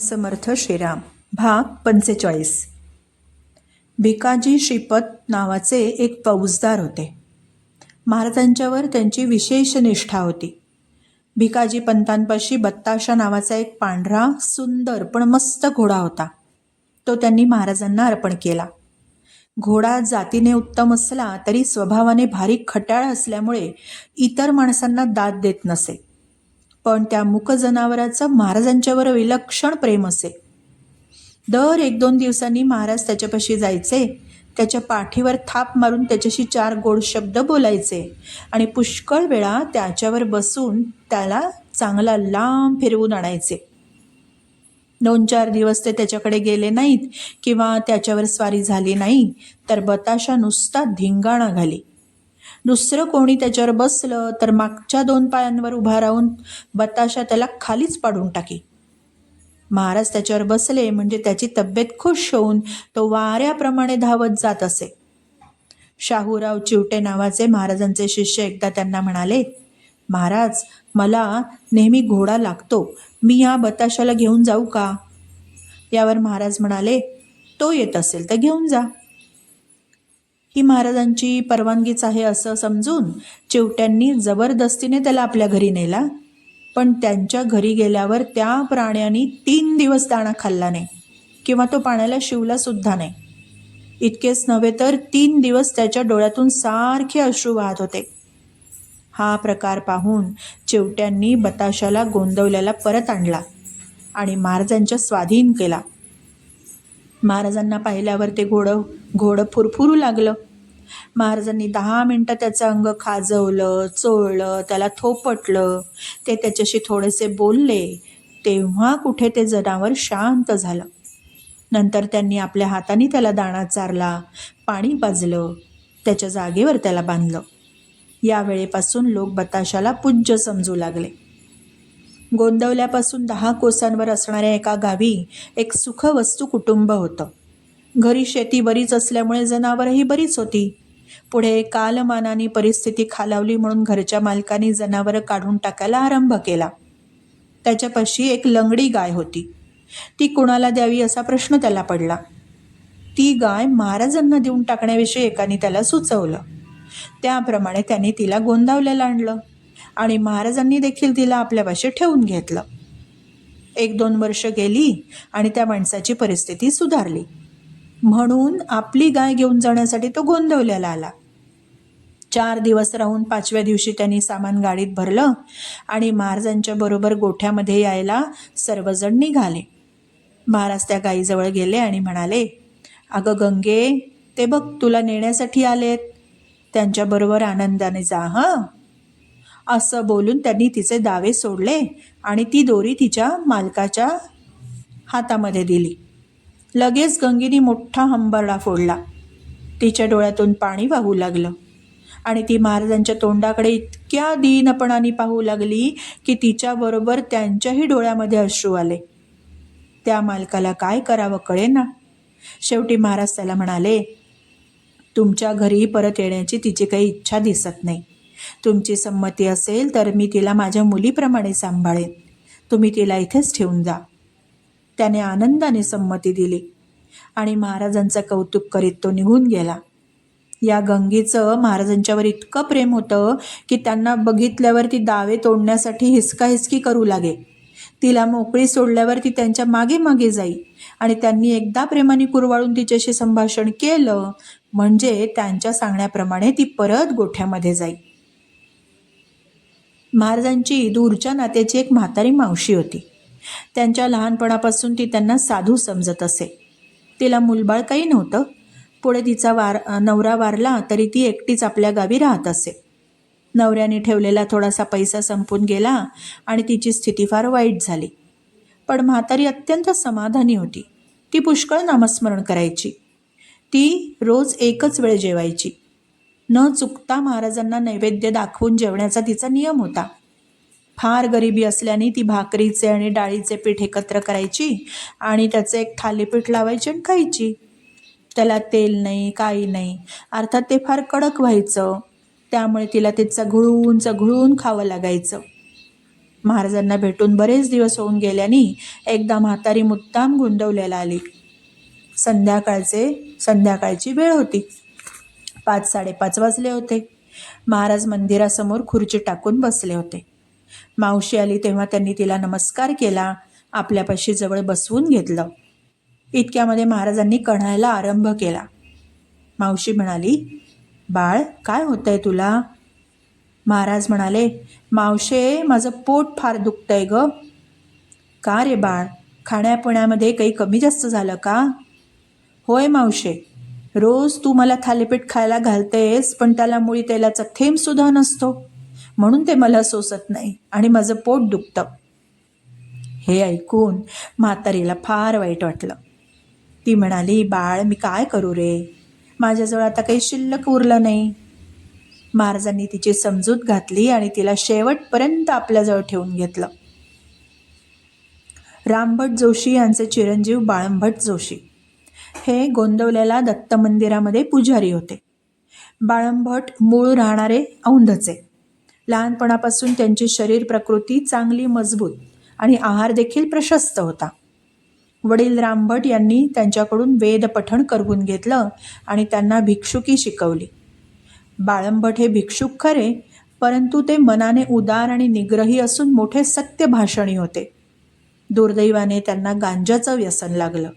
समर्थ श्रीराम. भाग पंचेचाळीस. भिकाजी श्रीपत नावाचे एक फौजदार होते. महाराजांच्यावर त्यांची विशेष निष्ठा होती. भिकाजी पंतांपाशी बत्ताशा नावाचा एक पांढरा सुंदर पण मस्त घोडा होता. तो त्यांनी महाराजांना अर्पण केला. घोडा जातीने उत्तम असला तरी स्वभावाने भारी खट्याळ असल्यामुळे इतर माणसांना दाद देत नसे. पण त्या मुक जनावराचं महाराजांच्यावर विलक्षण प्रेम असे. दर एक दोन दिवसांनी महाराज त्याच्यापाशी जायचे. त्याच्या पाठीवर थाप मारून त्याच्याशी चार गोड शब्द बोलायचे. आणि पुष्कळ वेळा त्याच्यावर बसून त्याला चांगला लांब फिरवून आणायचे. दोन चार दिवस ते त्याच्याकडे गेले नाहीत किंवा त्याच्यावर स्वारी झाली नाही तर बताशा नुसता धिंगाणा घाली. दुसरं कोणी त्याच्यावर बसलं तर मागच्या दोन पायांवर उभा राहून बताशा त्याला खालीच पाडून टाकी. महाराज त्याच्यावर बसले म्हणजे त्याची तब्येत खुश होऊन तो वाऱ्याप्रमाणे धावत जात असे. शाहूराव चिवटे नावाचे महाराजांचे शिष्य एकदा त्यांना म्हणाले महाराज मला नेहमी घोडा लागतो. मी या बताशाला घेऊन जाऊ का? यावर महाराज म्हणाले तो येत असेल तर घेऊन जा. ही महाराजांची परवानगीच आहे असं समजून चिवट्यांनी जबरदस्तीने त्याला आपल्या घरी नेला. पण त्यांच्या घरी गेल्यावर त्या प्राण्याने तीन दिवस दाणा खाल्ला नाही किंवा तो पाण्याला शिवला सुद्धा नाही. इतकेच नव्हे तर तीन दिवस त्याच्या डोळ्यातून सारखे अश्रू वाहत होते. हा प्रकार पाहून चिवट्यांनी बताशाला गोंदवल्याला परत आणला आणि महाराजांच्या स्वाधीन केला. महाराजांना पाहिल्यावर ते घोडं घोडं फुरफुरू लागलं. महाराजांनी दहा मिनटं त्याचं अंग खाजवलं चोळलं त्याला थोपटलं. ते त्याच्याशी थोडेसे बोलले. तेव्हा कुठे ते जनावर शांत झालं. नंतर त्यांनी आपल्या हाताने त्याला दाणा चारला पाणी पाजलं त्याच्या जागेवर त्याला बांधलं. या वेळेपासून लोक बताशाला पूज्य समजू लागले. गोंदवल्यापासून दहा कोसांवर असणाऱ्या एका गावी एक सुखवस्तू कुटुंब होतं. घरी शेती बरीच असल्यामुळे जनावरही बरीच होती. पुढे कालमानाने परिस्थिती खालावली म्हणून घरच्या मालकाने जनावरं काढून टाकायला आरंभ केला. त्याच्यापाशी एक लंगडी गाय होती. ती कुणाला द्यावी असा प्रश्न त्याला पडला. ती गाय महाराजांना देऊन टाकण्याविषयी एकाने त्याला सुचवलं. त्याप्रमाणे त्याने तिला गोंदावल्याला आणलं. आणि महाराजांनी देखील तिला आपल्यापाशी ठेवून घेतलं. एक दोन वर्ष गेली आणि त्या माणसाची परिस्थिती सुधारली. म्हणून आपली गाय घेऊन जाण्यासाठी तो गोंदवल्याला आला. चार दिवस राहून पाचव्या दिवशी त्यांनी सामान गाडीत भरलं आणि महाराजांच्या बरोबर गोठ्यामध्ये यायला सर्वजण निघाले. महाराज त्या गाईजवळ गेले आणि म्हणाले अगं गंगे ते बघ तुला नेण्यासाठी आलेत. त्यांच्याबरोबर आनंदाने जा हं. असं बोलून त्यांनी तिचे दावे सोडले आणि ती दोरी तिच्या मालकाच्या हातामध्ये दिली. लगेच गंगीनी मोठा हंबरडा फोडला. तिच्या डोळ्यातून पाणी वाहू लागलं आणि ती महाराजांच्या तोंडाकडे इतक्या दीनपणाने पाहू लागली की तिच्याबरोबर त्यांच्याही डोळ्यामध्ये अश्रू आले. त्या मालकाला काय करावं कळेना. शेवटी महाराज त्याला म्हणाले तुमच्या घरी परत येण्याची तिची काही इच्छा दिसत नाही. तुमची संमती असेल तर मी तिला माझ्या मुलीप्रमाणे सांभाळेन. तुम्ही तिला इथेच ठेवून जा. त्याने आनंदाने संमती दिली आणि महाराजांचं कौतुक करीत तो निघून गेला. या गंगेचं महाराजांच्यावर इतकं प्रेम होतं की त्यांना बघितल्यावर ती दावे तोडण्यासाठी हिसका हिसकी करू लागे. तिला मोकळी सोडल्यावर ती त्यांच्या मागे मागे जाई आणि त्यांनी एकदा प्रेमाने कुरवाळून तिच्याशी संभाषण केलं म्हणजे त्यांच्या सांगण्याप्रमाणे ती परत गोठ्यामध्ये जाई. महाराजांची दूरच्या नात्याची एक म्हातारी मावशी होती. त्यांच्या लहानपणापासून ती त्यांना साधू समजत असे. तिला मुलबाळ काही नव्हतं. पुढे तिचा वार नवरा वारला तरी ती एकटीच आपल्या गावी राहत असे. नवऱ्याने ठेवलेला थोडासा पैसा संपून गेला आणि तिची स्थिती फार वाईट झाली. पण म्हातारी अत्यंत समाधानी होती. ती पुष्कळ नामस्मरण करायची. ती रोज एकच वेळ जेवायची. न चुकता महाराजांना नैवेद्य दाखवून जेवण्याचा तिचा नियम होता. फार गरिबी असल्याने ती भाकरीचे आणि डाळीचे पीठ एकत्र करायची आणि त्याचं एक थालीपीठ लावायची आणि खायची. त्याला तेल नाही काही नाही अर्थात ते फार कडक व्हायचं. त्यामुळे तिला ते चघळून चघळून खावं लागायचं. महाराजांना भेटून बरेच दिवस होऊन गेल्याने एकदा म्हातारी मुद्दाम गुंतवलेला आली. संध्याकाळचे संध्याकाळची वेळ होती. पाच साडेपाच वाजले होते. महाराज मंदिरासमोर खुर्ची टाकून बसले होते. मावशी आली तेव्हा त्यांनी तिला नमस्कार केला आपल्यापाशी जवळ बसवून घेतलं. इतक्यामध्ये महाराजांनी कढायला आरंभ केला. मावशी म्हणाली बाळ काय होतंय तुला? महाराज म्हणाले मावशे माझं पोट फार दुखतंय ग. का रे बाळ? खाण्यापिण्यामध्ये काही कमी जास्त झालं का? होय मावशे रोज तू मला थालीपीठ खायला घालतेस पण त्याला मुळी तेलाचा थेंबसुद्धा नसतो. म्हणून ते मला सोसत नाही आणि माझं पोट दुखतं. हे ऐकून म्हातारीला फार वाईट वाटलं. ती म्हणाली बाळ मी काय करू रे? माझ्याजवळ आता काही शिल्लक उरलं नाही. महाराजांनी तिची समजूत घातली आणि तिला शेवटपर्यंत आपल्याजवळ ठेवून घेतलं. रामभट जोशी यांचे चिरंजीव बाळंभट जोशी. हे गोंदवल्याला दत्त मंदिरामध्ये पुजारी होते. बाळंभट मूळ राहणारे औंधचे. लहानपणापासून त्यांची शरीर प्रकृती चांगली मजबूत आणि आहार देखील प्रशस्त होता. वडील रामभट यांनी त्यांच्याकडून वेद पठण करवून घेतलं आणि त्यांना भिक्षुकी शिकवली. बाळंभट हे भिक्षुक खरे परंतु ते मनाने उदार आणि निग्रही असून मोठे सत्यभाषणी होते. दुर्दैवाने त्यांना गांजाचं व्यसन लागलं.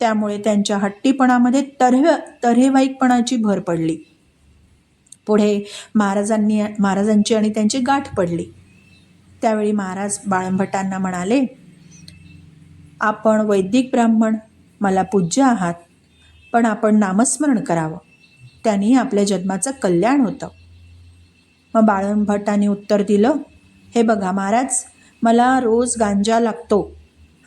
त्यामुळे त्यांच्या हट्टीपणामध्ये तर्ह तर्हेवाईकपणाची भर पडली. पुढे महाराजांनी महाराजांची आणि त्यांची गाठ पडली. त्यावेळी महाराज बाळंभटांना म्हणाले आपण वैदिक ब्राह्मण मला पूज्य आहात पण आपण नामस्मरण करावं. त्यांनी आपल्या जन्माचं कल्याण होतं. मग बाळंभटांनी उत्तर दिलं हे बघा महाराज मला रोज गांजा लागतो.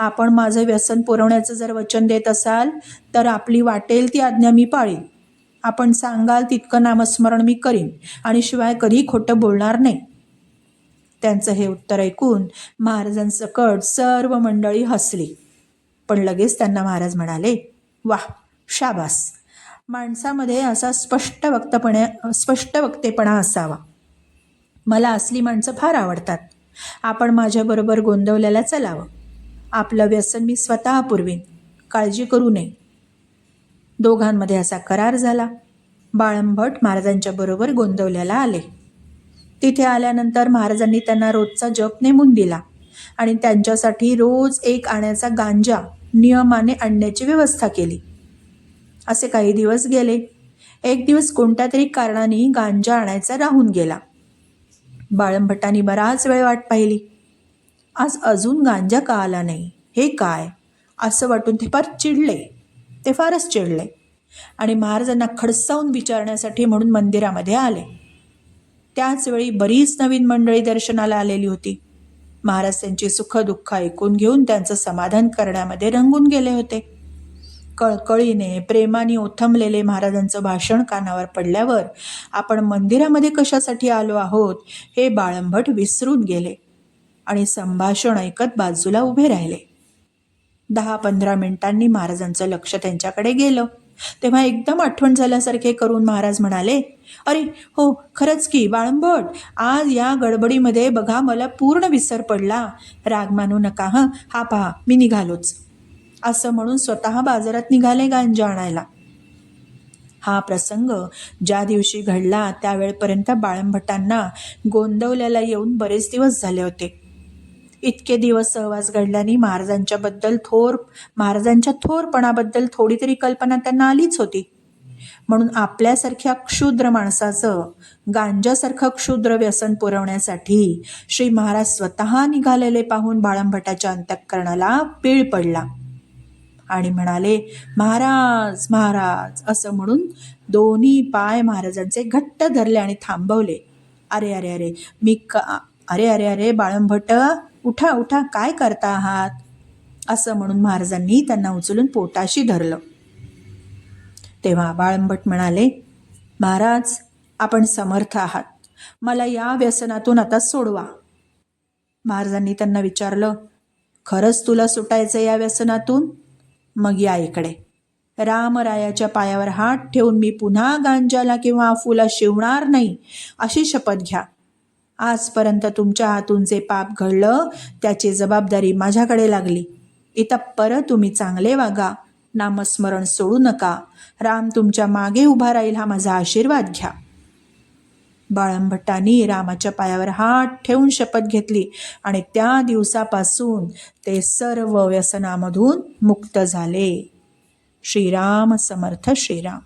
आपण माझं व्यसन पुरवण्याचं जर वचन देत असाल तर आपली वाटेल ती आज्ञा मी पाळीन. आपण सांगाल तितकं नामस्मरण मी करीन आणि शिवाय कधी खोटं बोलणार नाही. त्यांचं हे उत्तर ऐकून महाराजांसकट सर्व मंडळी हसली. पण लगेच त्यांना महाराज म्हणाले वाह शाबास. माणसामध्ये असा स्पष्ट वक्तपणे स्पष्ट वक्तेपणा असावा. मला असली माणसं फार आवडतात. आपण माझ्याबरोबर गोंदवल्याला चलावं. आपलं व्यसन मी स्वतः पुरवीन. काळजी करू नये. दोघांमध्ये असा करार झाला. बाळंभट महाराजांच्या बरोबर गोंदवल्याला आले. तिथे आल्यानंतर महाराजांनी त्यांना रोजचा जप नेमून दिला आणि त्यांच्यासाठी रोज एक आण्याचा गांजा नियमाने आणण्याची व्यवस्था केली. असे काही दिवस गेले. एक दिवस कोणत्या तरी कारणाने गांजा आणायचा राहून गेला. बाळंभटांनी बराच वेळ वाट पाहिली. आज अजून गांजा का आला नाही? हे काय? असं वाटून ते फार चिडले. ते फारच चिडले. आणि महाराजांना खडसावून विचारण्यासाठी म्हणून मंदिरामध्ये आले. त्याचवेळी बरीच नवीन मंडळी दर्शनाला आलेली होती. महाराज त्यांची सुखदुःख ऐकून घेऊन त्यांचं समाधान करण्यामध्ये रंगून गेले होते. कळकळीने प्रेमाने ओथंबलेले महाराजांचं भाषण कानावर पडल्यावर आपण मंदिरामध्ये कशासाठी आलो आहोत हे बाळंभट विसरून गेले. आणि संभाषण ऐकत बाजूला उभे राहिले. दहा पंधरा मिनिटांनी महाराजांचं लक्ष त्यांच्याकडे गेलं. तेव्हा एकदम आठवण झाल्यासारखे करून महाराज म्हणाले अरे हो खरंच की बाळंभट आज या गडबडीमध्ये बघा मला पूर्ण विसर पडला. राग मानू नका हं? हा पहा मी निघालोच. असं म्हणून स्वतः बाजारात निघाले गांजा आणायला. हा प्रसंग ज्या दिवशी घडला त्यावेळपर्यंत बाळंभटांना गोंदवल्याला येऊन बरेच दिवस झाले होते. इतके दिवस सहवास घडल्याने महाराजांच्याबद्दल थोर महाराजांच्या थोरपणाबद्दल थोडी तरी कल्पना त्यांना आलीच होती. म्हणून आपल्यासारख्या क्षुद्र माणसाचं गांजासारखं क्षुद्र व्यसन पुरवण्यासाठी श्री महाराज स्वतः निघालेले पाहून बाळंभटाच्या अंतःकरणाला पीळ पडला. आणि म्हणाले महाराज महाराज असं म्हणून दोन्ही पाय महाराजांचे घट्ट धरले आणि थांबवले. अरे अरे अरे मी का अरे अरे अरे बाळंभट उठा उठा काय करता आहात? असं म्हणून महाराजांनी त्यांना उचलून पोटाशी धरलं. तेव्हा बाळंबट म्हणाले महाराज आपण समर्थ आहात. मला या व्यसनातून आता सोडवा. महाराजांनी त्यांना विचारलं खरंच तुला सुटायचं या व्यसनातून? मग या इकडे. रामरायाच्या पायावर हात ठेवून मी पुन्हा गांजाला किंवा अफूला शिवणार नाही अशी शपथ घ्या. आजपर्यंत तुमच्या हातून जे पाप घडलं त्याची जबाबदारी माझ्याकडे लागली. इथं परत तुम्ही चांगले वागा. नामस्मरण सोडू नका. राम तुमच्या मागे उभा राहील हा माझा आशीर्वाद घ्या. बाळंभट्टांनी रामाच्या पायावर हात ठेवून शपथ घेतली आणि त्या दिवसापासून ते सर्व व्यसनामधून मुक्त झाले. श्रीराम समर्थ श्रीराम.